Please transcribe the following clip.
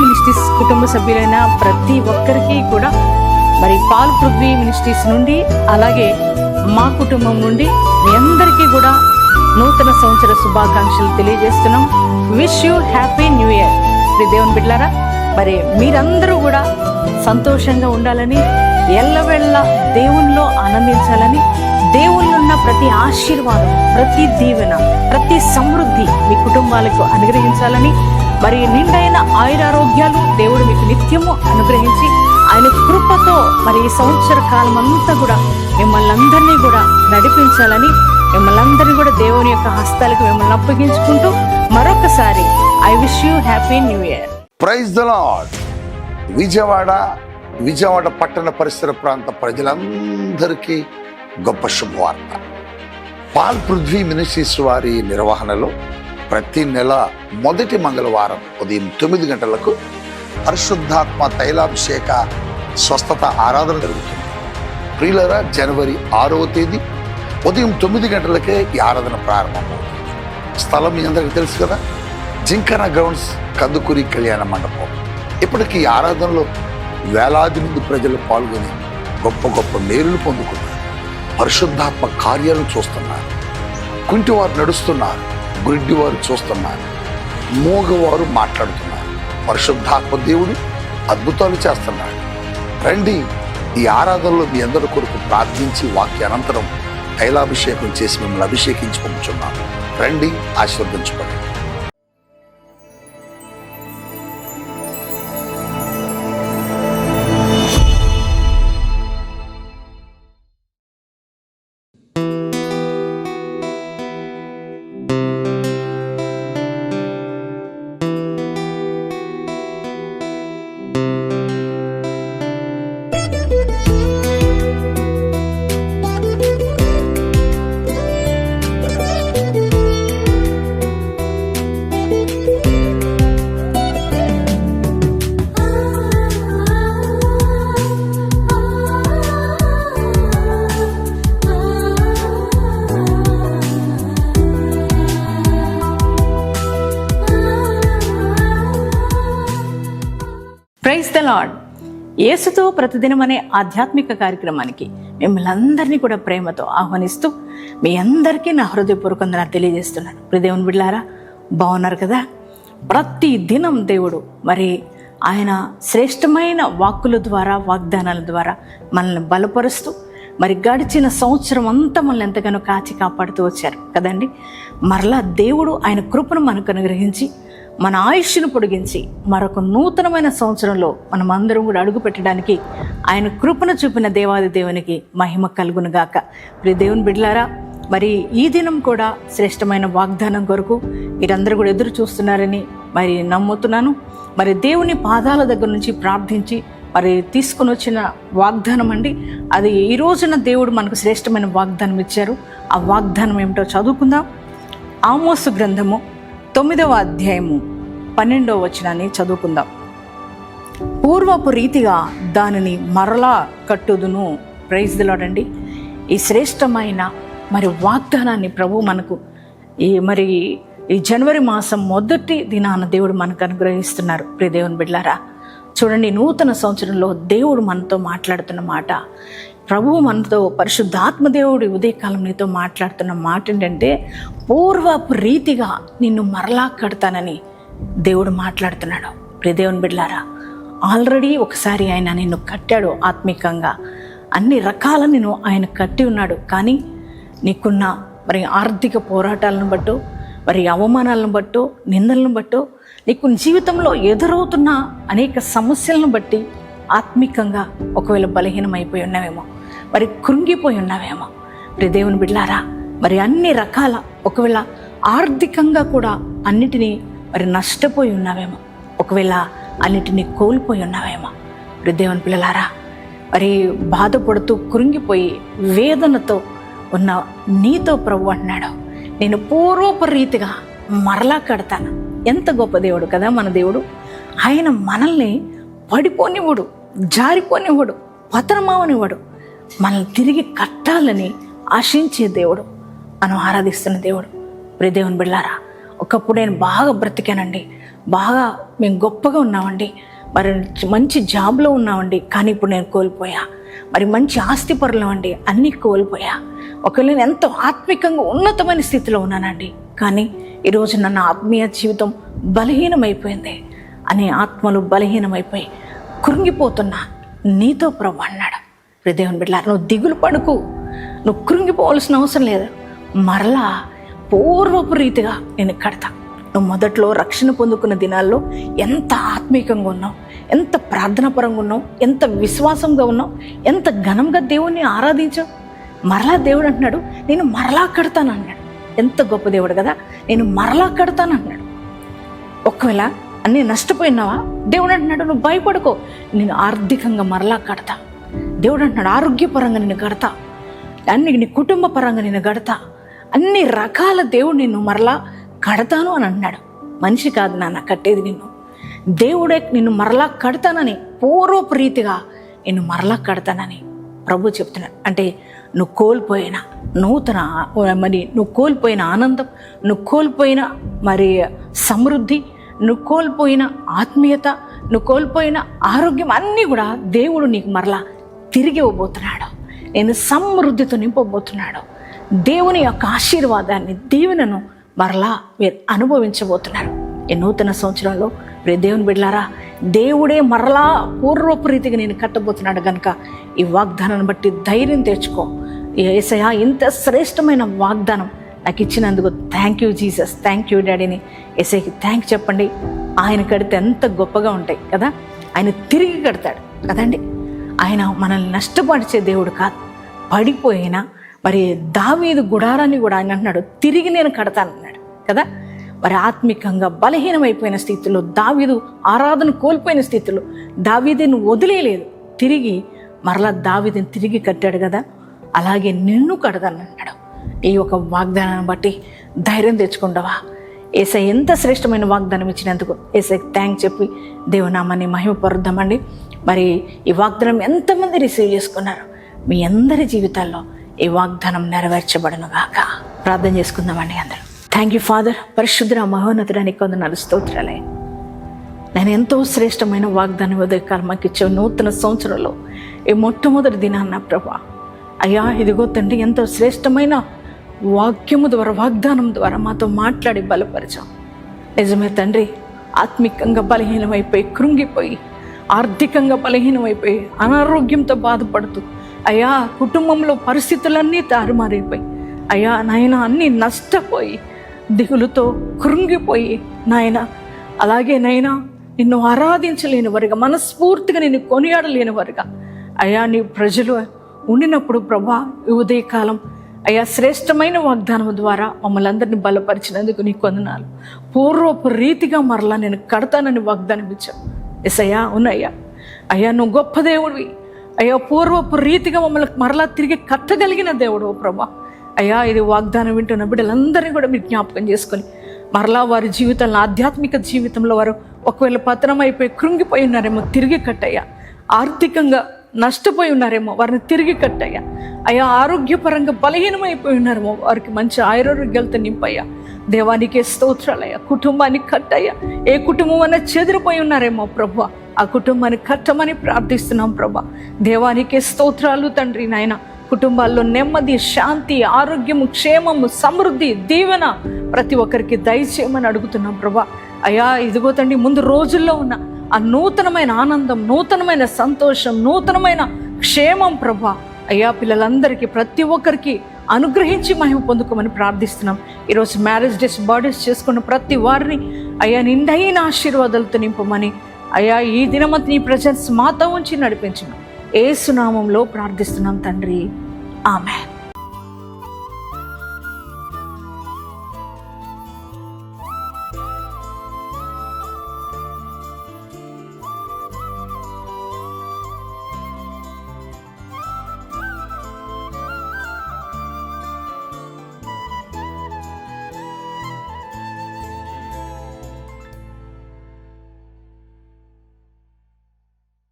Ministries కుటుంబ సభ్యులైన ప్రతి ఒక్కరికి కూడా మరి పాల్ పృథ్వీ మినిస్ట్రీస్ నుండి అలాగే మా కుటుంబం నుండి మీ అందరికీ కూడా నూతన సంవత్సర శుభాకాంక్షలు తెలియజేస్తున్నాం. Wish you happy new year Shri దేవుని బిడ్లారా మరి మీరందరూ కూడా సంతోషంగా ఉండాలని ఎల్లవెళ్ళ దేవునిలో ఆనందించాలని దేవుళ్ళున్న ప్రతి ఆశీర్వాదం ప్రతి దీవెన ప్రతి సమృద్ధి మీ కుటుంబాలకు అనుగ్రహించాలని మరి నిండైన ఆయురారోగ్యాలు దేవుడు మీకు నిత్యము అనుగ్రహించి ఆయన కృపతో మరి ఈ సంవత్సర కాలం అంతా కూడా మిమ్మల్ని అందరినీ కూడా నడిపించాలని మిమ్మల్ని అందరినీ కూడా దేవుని యొక్క హస్తాలకు మిమ్మల్ని అప్పగించుకుంటూ మరొకసారి I wish you happy new year praise the lord Vijayawada Vijayawada పట్టణ పరిసర ప్రాంత ప్రజలందరికీ గొప్ప శుభవార్త. పాల్ పృథ్వీ మినిస్ట్రీస్ వారి నిర్వహణలో ప్రతి నెల మొదటి మంగళవారం ఉదయం తొమ్మిది గంటలకు పరిశుద్ధాత్మ తైలాభిషేక స్వస్థత ఆరాధన జరుగుతుంది. ప్రియులరా జనవరి ఆరవ తేదీ ఉదయం తొమ్మిది గంటలకే ఈ ఆరాధన ప్రారంభమవుతుంది. స్థలం మీ అందరికీ తెలుసు కదా? జింకన గ్రౌండ్స్ కందుకూరి కళ్యాణ మండపం. ఇప్పటికీ ఈ ఆరాధనలో వేలాది మంది ప్రజలు పాల్గొని గొప్ప గొప్ప మేలులు పొందుకున్నారు. పరిశుద్ధాత్మ కార్యాలను చూస్తున్నారు. కుంటివారు నడుస్తున్నారు. గుడ్డివారు చూస్తున్నారు. మూగవారు మాట్లాడుతున్నారు. పరిశుద్ధాత్మ దేవుడు అద్భుతాలు చేస్తున్నాడు. రండి ఈ ఆరాధనలో మీ అందరి కొరకు ప్రార్థించి వాక్య అనంతరం తైలాభిషేకం చేసి మిమ్మల్ని అభిషేకించి రండి ఆశీర్వదించుకోండి ప్రైజ్ ద లాడ్ యేసుతో ప్రతిదినం అనే ఆధ్యాత్మిక కార్యక్రమానికి మిమ్మల్ని అందరినీ కూడా ప్రేమతో ఆహ్వానిస్తూ మీ అందరికీ నా హృదయపూర్వకంగా తెలియజేస్తున్నాను. ప్రియదేవుని బిడ్డారా బాగున్నారు కదా? ప్రతి దినం దేవుడు మరి ఆయన శ్రేష్టమైన వాక్కుల ద్వారా వాగ్దానాల ద్వారా మనల్ని బలపరుస్తూ మరి గడిచిన సంవత్సరం అంతా మనల్ని ఎంతగానో కాచి కాపాడుతూ వచ్చారు కదండి? మరలా దేవుడు ఆయన కృపను మనకు అనుగ్రహించి మన ఆయుష్ను పొడిగించి మరొక నూతనమైన సంవత్సరంలో మనం అందరం కూడా అడుగు పెట్టడానికి ఆయన కృపను చూపిన దేవాది దేవునికి మహిమ కలుగునుగాక ప్రియ దేవుని బిడ్లారా మరి ఈ దినం కూడా శ్రేష్టమైన వాగ్దానం కొరకు మీరందరూ కూడా ఎదురు చూస్తున్నారని మరి నమ్ముతున్నాను. మరి దేవుని పాదాల దగ్గర నుంచి ప్రార్థించి మరి తీసుకుని వచ్చిన వాగ్దానం అండి. అది ఈ రోజున దేవుడు మనకు శ్రేష్టమైన వాగ్దానం ఇచ్చారు. ఆ వాగ్దానం ఏమిటో చదువుకుందాం. ఆమోసు గ్రంథము తొమ్మిదవ అధ్యాయము పన్నెండవ వచనాన్ని చదువుకుందాం. పూర్వపు రీతిగా దానిని మరలా కట్టుదును. ప్రైజ్ దిలాడండి ఈ శ్రేష్టమైన మరి వాగ్దానాన్ని ప్రభు మనకు ఈ మరి ఈ జనవరి మాసం మొదటి దినాన దేవుడు మనకు అనుగ్రహిస్తున్నారు. ప్రియ దేవుని బిడ్లారా చూడండి నూతన సంవత్సరంలో దేవుడు మనతో మాట్లాడుతున్న మాట ప్రభువు మనతో పరిశుద్ధాత్మదేవుడు ఉదయకాలం నీతో మాట్లాడుతున్న మాట ఏంటంటే పూర్వపు రీతిగా నిన్ను మరలా కడతానని దేవుడు మాట్లాడుతున్నాడు. ప్రిదేవుని బిడ్లారా ఆల్రెడీ ఒకసారి ఆయన నిన్ను కట్టాడు ఆత్మీకంగా. అన్ని రకాల నేను ఆయన కట్టి ఉన్నాడు. కానీ నీకున్న మరి ఆర్థిక పోరాటాలను బట్టు మరి అవమానాలను బట్టు నిందలను బట్టు నీకు జీవితంలో ఎదురవుతున్న అనేక సమస్యలను బట్టి ఆత్మికంగా ఒకవేళ బలహీనమైపోయి ఉన్నావేమో. మరి కృంగిపోయి ఉన్నావేమో. మరి దేవుని బిడ్లారా మరి అన్ని రకాల ఒకవేళ ఆర్థికంగా కూడా అన్నిటినీ మరి నష్టపోయి ఉన్నావేమో. ఒకవేళ అన్నిటినీ కోల్పోయి ఉన్నావేమో. మరి దేవుని పిల్లలారా మరి బాధపడుతూ కృంగిపోయి వేదనతో ఉన్న నీతో ప్రభు అంటున్నాడు. నేను పూర్వపరీతిగా మరలా కడతాను. ఎంత గొప్ప దేవుడు కదా మన దేవుడు. ఆయన మనల్ని పడిపోనివ్వడు జారిపోనివ్వడు పతనమావనివ్వడు. మనల్ని తిరిగి కట్టాలని ఆశించే దేవుడు. మనం ఆరాధిస్తున్న దేవుడు. ప్రియ దేవుని బిళ్ళారా ఒకప్పుడు నేను బాగా బ్రతికానండి. బాగా మేము గొప్పగా ఉన్నామండి. మరి మంచి జాబ్లో ఉన్నామండి. కానీ ఇప్పుడు నేను కోల్పోయా. మరి మంచి ఆస్తి పరులం అండి. అన్నీ కోల్పోయా. ఒకవేళ నేను ఎంతో ఆత్మికంగా ఉన్నతమైన స్థితిలో ఉన్నానండి. కానీ ఈరోజు నన్ను ఆత్మీయ జీవితం బలహీనమైపోయింది. అనే ఆత్మలు బలహీనమైపోయి కృంగిపోతున్నా. నీతో ప్రభు అన్నాడు. హృదయం బిడ్డ నువ్వు దిగులు పడుకు. నువ్వు కృంగిపోవాల్సిన అవసరం లేదు. మరలా పూర్వపు రీతిగా నేను కడతా. నువ్వు మొదట్లో రక్షణ పొందుకున్న దినాల్లో ఎంత ఆత్మీకంగా ఉన్నావు ఎంత ప్రార్థనాపరంగా ఉన్నావు ఎంత విశ్వాసంగా ఉన్నావు ఎంత ఘనంగా దేవుణ్ణి ఆరాధించావు. మరలా దేవుడు అంటున్నాడు నేను మరలా కడతాను అన్నాడు. ఎంత గొప్ప దేవుడు కదా నేను మరలా కడతాను అన్నాడు. ఒకవేళ అన్నీ నష్టపోయినావా? దేవుడు అంటున్నాడు నువ్వు భయపడుకో. నేను ఆర్థికంగా మరలా కడతా. దేవుడు అంటున్నాడు ఆరోగ్యపరంగా నేను కడతా అన్ని నీ కుటుంబ పరంగా నేను కడతా అన్ని రకాల దేవుడు నిన్ను మరలా కడతాను అని అన్నాడు మనిషి కాదు నాన్న కట్టేది నిన్ను. దేవుడే నిన్ను మరలా కడతానని పూర్వపు రీతిగా నిన్ను మరలా కడతానని ప్రభు చెప్తున్నాడు. అంటే నువ్వు కోల్పోయిన నూతన మరి నువ్వు కోల్పోయిన ఆనందం నువ్వు కోల్పోయిన మరి సమృద్ధి నువ్వు కోల్పోయిన ఆత్మీయత నువ్వు కోల్పోయిన ఆరోగ్యం అన్నీ కూడా దేవుడు నీకు మరలా తిరిగి ఇవ్వబోతున్నాడు. నేను సమృద్ధితో నింపబోతున్నాడు. దేవుని యొక్క ఆశీర్వాదాన్ని దీవెనను మరలా మీరు అనుభవించబోతున్నారు. ఈ నూతన సంవత్సరంలో మీరు దేవుని బిడ్లారా దేవుడే మరలా పూర్వపు రీతిగా నేను కట్టబోతున్నాడు కనుక ఈ వాగ్దానాన్ని బట్టి ధైర్యం తెచ్చుకో. ఏసయా ఇంత శ్రేష్టమైన వాగ్దానం నాకు ఇచ్చినందుకు thank you Jesus thank you డాడీని ఎస్ఐకి థ్యాంక్ చెప్పండి. ఆయన కడితే ఎంత గొప్పగా ఉంటాయి కదా? ఆయన తిరిగి కడతాడు. కదండి? ఆయన మనల్ని నష్టపరిచే దేవుడు కాదు. పడిపోయినా మరి దావీదు గుడారాన్ని కూడా ఆయన అంటున్నాడు తిరిగి నేను కడతానన్నాడు. కదా? మరి ఆత్మికంగా బలహీనమైపోయిన స్థితిలో దావీదు ఆరాధన కోల్పోయిన స్థితిలో దావీదుని వదిలేయలేదు. తిరిగి మరలా దావీదుని తిరిగి కట్టాడు కదా? అలాగే నిన్ను కడతానన్నాడు. ఈ యొక్క వాగ్దానాన్ని బట్టి ధైర్యం తెచ్చుకుంటావా? ఏసై ఎంత శ్రేష్టమైన వాగ్దానం ఇచ్చినందుకు ఏసై థ్యాంక్ చెప్పి దేవునామాన్ని మహిమపరుద్దామండి. మరి ఈ వాగ్దానం ఎంతమంది రిసీవ్ చేసుకున్నారు? మీ అందరి జీవితాల్లో ఈ వాగ్దానం నెరవేర్చబడను గాక. ప్రార్థన చేసుకుందామండి అందరూ. థ్యాంక్ యూ ఫాదర్ పరిశుద్ధ మహోన్నతుడానికి కొందరు స్తోత్రాలే. నేను ఎంతో శ్రేష్టమైన వాగ్దానం ఉదయకాలం మాకు ఇచ్చే నూతన సంవత్సరంలో ఈ మొట్టమొదటి దినాన్న ప్రభా. అయ్యా ఇదిగో తండ్రి ఎంతో శ్రేష్టమైన వాక్యము ద్వారా వాగ్దానం ద్వారా మాతో మాట్లాడి బలపరచాం నిజమే తండ్రి ఆత్మికంగా బలహీనమైపోయి కృంగిపోయి ఆర్థికంగా బలహీనమైపోయి అనారోగ్యంతో బాధపడుతూ అయ్యా కుటుంబంలో పరిస్థితులన్నీ తారుమారైపోయి అయ్యా నాయన అన్నీ నష్టపోయి దిగులుతో కృంగిపోయి నాయన అలాగే నైనా నిన్ను ఆరాధించలేని వారుగా మనస్ఫూర్తిగా నిన్ను కొనియాడలేని వారుగా అయ్యా నీ ప్రజలు ఉండినప్పుడు ప్రభా ఉదయకాలం అయ్యా శ్రేష్టమైన వాగ్దానం ద్వారా మమ్మల్ని అందరినీ బలపరిచినందుకు నీ కొందనాలు. పూర్వపు రీతిగా మరలా నేను కడతానని వాగ్దానం ఇచ్చాను ఎస్ ఉన్నయ్యా. అయ్యా నువ్వు గొప్ప దేవుడివి. అయ్యా పూర్వపు రీతిగా మమ్మల్ని మరలా తిరిగి కట్టగలిగిన దేవుడు ప్రభా. అయ్యా ఇది వాగ్దానం వింటున్న బిడ్డలందరినీ కూడా మీరు జ్ఞాపకం చేసుకొని మరలా వారి జీవితంలో ఆధ్యాత్మిక జీవితంలో వారు ఒకవేళ పతనం అయిపోయి కృంగిపోయి ఉన్నారేమో తిరిగి కట్టయ్యా. ఆర్థికంగా నష్టపోయి ఉన్నారేమో వారిని తిరిగి కట్టయ్యా. అయ్యా ఆరోగ్యపరంగా బలహీనమైపోయి ఉన్నారేమో వారికి మంచి ఆరోగ్యాలతో నింపయ్యా. దేవానికే స్తోత్రాలయ్యా కుటుంబానికి కట్టయ్యా. ఏ కుటుంబం అన్న చెదిరిపోయి ఉన్నారేమో ప్రభు. ఆ కుటుంబాన్ని కట్టమని ప్రార్థిస్తున్నాం ప్రభా. దేవానికి స్తోత్రాలు తండ్రి నాయన. కుటుంబాల్లో నెమ్మది శాంతి ఆరోగ్యము క్షేమము సమృద్ధి దీవెన ప్రతి ఒక్కరికి దయచేయమని అడుగుతున్నాం ప్రభా. అయ్యా ఇదిగో తండ్రి ముందు రోజుల్లో ఉన్న ఆ నూతనమైన ఆనందం నూతనమైన సంతోషం నూతనమైన క్షేమం ప్రభా. అయ్యా పిల్లలందరికీ ప్రతి ఒక్కరికి అనుగ్రహించి మహిమ పొందుకోమని ప్రార్థిస్తున్నాం. ఈరోజు మ్యారేజ్ డేస్ బర్త్డేస్ చేసుకున్న ప్రతి వారిని అయ్యా నిండైన ఆశీర్వాదాలతో నింపమని అయ్యా ఈ దినమంతా నీ ప్రజెన్స్ మాతో ఉంచి నడిపించను ఏ సునామంలో ప్రార్థిస్తున్నాం తండ్రి. ఆమె